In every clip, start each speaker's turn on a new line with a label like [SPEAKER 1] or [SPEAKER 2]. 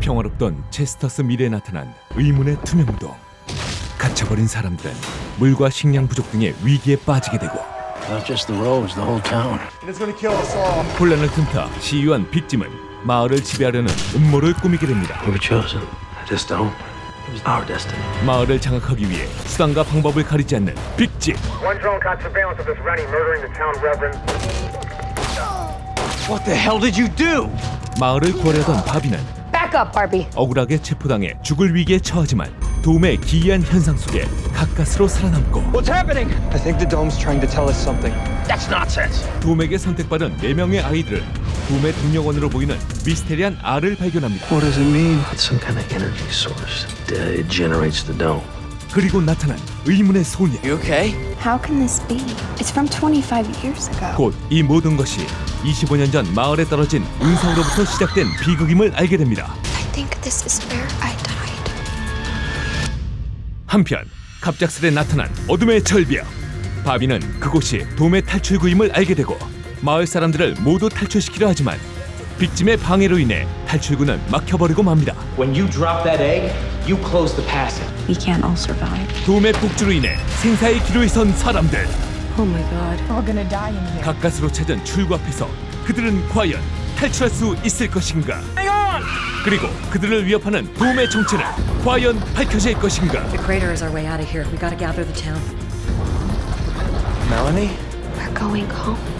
[SPEAKER 1] 평화롭던 체스터스 밀에 나타난 의문의 투명동. 갇혀버린 사람들은 물과 식량 부족 등의 위기에 빠지게 되고
[SPEAKER 2] Not just the roads, the whole town.
[SPEAKER 3] It's gonna kill us all.
[SPEAKER 1] 혼란을 틈타 시위한 빅짐은 마을을 지배하려는 음모를 꾸미게 됩니다.
[SPEAKER 2] We were chosen. I just don't. It was our destiny.
[SPEAKER 1] 마을을 장악하기 위해 수단과 방법을 가리지 않는 빅짐.
[SPEAKER 4] One drone caught surveillance of this Rennie murdering the town reverend.
[SPEAKER 5] What the hell did you do?
[SPEAKER 1] 마을을 구하려던 바비는
[SPEAKER 6] Back up, Barbie.
[SPEAKER 1] 억울하게 체포당해 죽을 위기에 처하지만 도움의 기이한 현상 속에 가까스로 살아남고
[SPEAKER 5] What's happening?
[SPEAKER 7] I think the dome's trying to tell us something.
[SPEAKER 5] That's nonsense.
[SPEAKER 1] 도움에게 선택받은 4명의 아이들은 도움의 동력원으로 보이는 미스테리한 알을 발견합니다.
[SPEAKER 2] What does it mean? It's some kind of energy source. Uh, It generates the dome.
[SPEAKER 1] 그리고 나타난 의문의 소녀.
[SPEAKER 5] You okay?
[SPEAKER 6] How can this be? It's from 25 years ago.
[SPEAKER 1] 곧 이 모든 것이 25년 전 마을에 떨어진 운석으로부터 시작된 비극임을 알게 됩니다.
[SPEAKER 6] I think this is where I died.
[SPEAKER 1] 한편 갑작스레 나타난 어둠의 절벽. 바비는 그곳이 돔의 탈출구임을 알게 되고 마을 사람들을 모두 탈출시키려 하지만 빅짐의 방해로 인해 탈출구는 막혀버리고 맙니다.
[SPEAKER 8] When you drop that egg, you close the passage.
[SPEAKER 9] We can't all survive.
[SPEAKER 1] 돔의 폭주로 인해 생사의 기로에 선 사람들.
[SPEAKER 9] Oh my god.
[SPEAKER 6] We're gonna die in here.
[SPEAKER 1] 가까스로 찾은 출구 앞에서 그들은 과연 탈출할 수 있을 것인가? 그리고 그들을 위협하는 돔의 정체는 과연 밝혀질 것인가?
[SPEAKER 9] The crater is our way out of here. We gotta gather the town.
[SPEAKER 5] Melanie?
[SPEAKER 6] We're going home.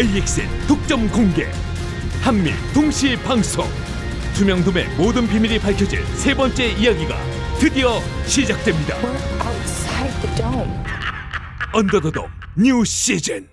[SPEAKER 1] AXN 독점 공개 한밀 동시 방송 투명돔의 모든 비밀이 밝혀질 세 번째 이야기가 드디어 시작됩니다.
[SPEAKER 6] We're outside the dome.
[SPEAKER 1] 언더더돔 뉴 시즌